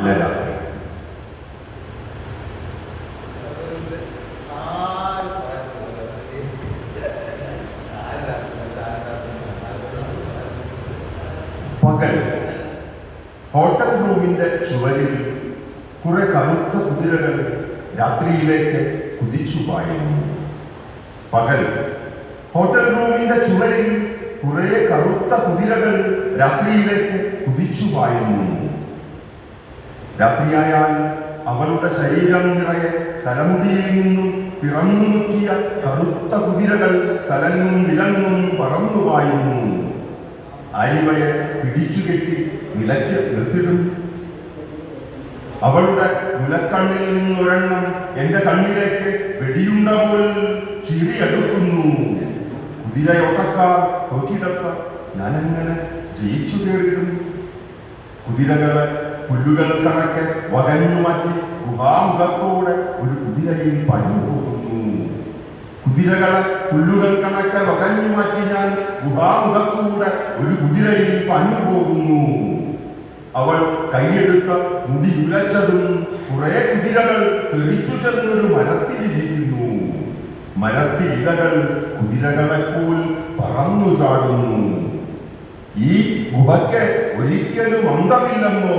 രാത്രി. പകൽ. ഹോട്ടൽ റൂമിന്റെ ചുവരിൽ കുറെ കറുത്ത കുതിരകൾ രാത്രിയിലേക്ക് കുതിച്ചു പായുന്നു. പകൽ. ഹോട്ടൽ റൂമിന്റെ ചുവരിൽ കുറെ കറുത്ത കുതിരകൾ രാത്രിയിലേക്ക് കുതിച്ചു പായുന്നു. രാത്രിയായാൽ അവളുടെ ശരീരം നിറയെ തലമുടിയിൽ നിന്നും പിറന്നു മുറ്റിയ കറുത്ത കുതിരകൾ തലങ്ങും വിലങ്ങും പറന്നു പായുന്നു ആരിവയെ പിടിച്ചുകെട്ടി നിലയ്ക്ക് നിർത്തിടും. അവളുടെ മുലക്കണ്ണിൽ നിന്നൊരെണ്ണം എന്റെ കണ്ണിലേക്ക് വെടിയുണ്ട പോൽ ചിരിയെടുക്കുന്നു കുതിരയൊട്ടക്കാർ നോക്കിയിടത്ത് ഞാനെങ്ങനെ ജയിച്ചു കയറിയിടും കുതിരകളെ പുല്ലുകൾ കണക്കെ വകഞ്ഞു മാറ്റി ഗുഹാമുഖത്തോടെ ഒരു കുതിരയിൽ പഞ്ഞു പോകുന്നു കുതിരകളെ പുല്ലുകൾ കണക്കെ വകഞ്ഞു മാറ്റി ഞാൻ ഗുഹാമുഖത്തൂടെ ഒരു കുതിരയിൽ പഞ്ഞു പോകുന്നു. അവൾ കൈയെടുത്ത മുടി ഉലച്ചതും കുറെ കുതിരകൾ തെറിച്ചു ചെന്നൊരു മരത്തിലിരിക്കുന്നു. മരത്തിലിതകൾ പോൽ പറന്നു ചാടുന്നു. ഈ ഗുഹയ്ക്ക് ഒരിക്കലും അന്തമില്ലെന്നോ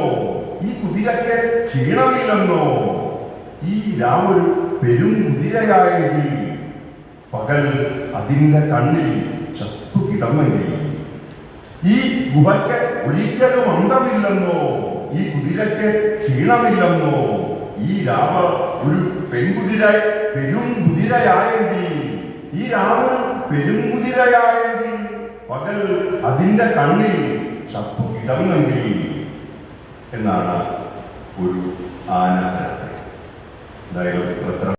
ഈ കുതിരയ്ക്ക് ക്ഷീണമില്ലെന്നോ? ഈ രാമൊരു പെരും കുതിരയായെങ്കിൽ പകൽ അതിന്റെ കണ്ണിൽ ചത്തു കിടന്നെങ്കിൽ. ഈ ഗുഹയ്ക്ക് ഒരിക്കലും അന്തമില്ലെന്നോ? ഈ കുതിരയ്ക്ക് ക്ഷീണമില്ലെന്നോ? ഈ രാമ ഒരു പെൺകുതിര പെരും കുതിരയായെങ്കിൽ ഈ രാമ പെരുംകുതിരയായെങ്കിൽ പകൽ അതിന്റെ കണ്ണിൽ ചത്തു കിടന്നെങ്കിൽ. എന്നാണ് ഒരു ആന എന്തായാലും എത്ര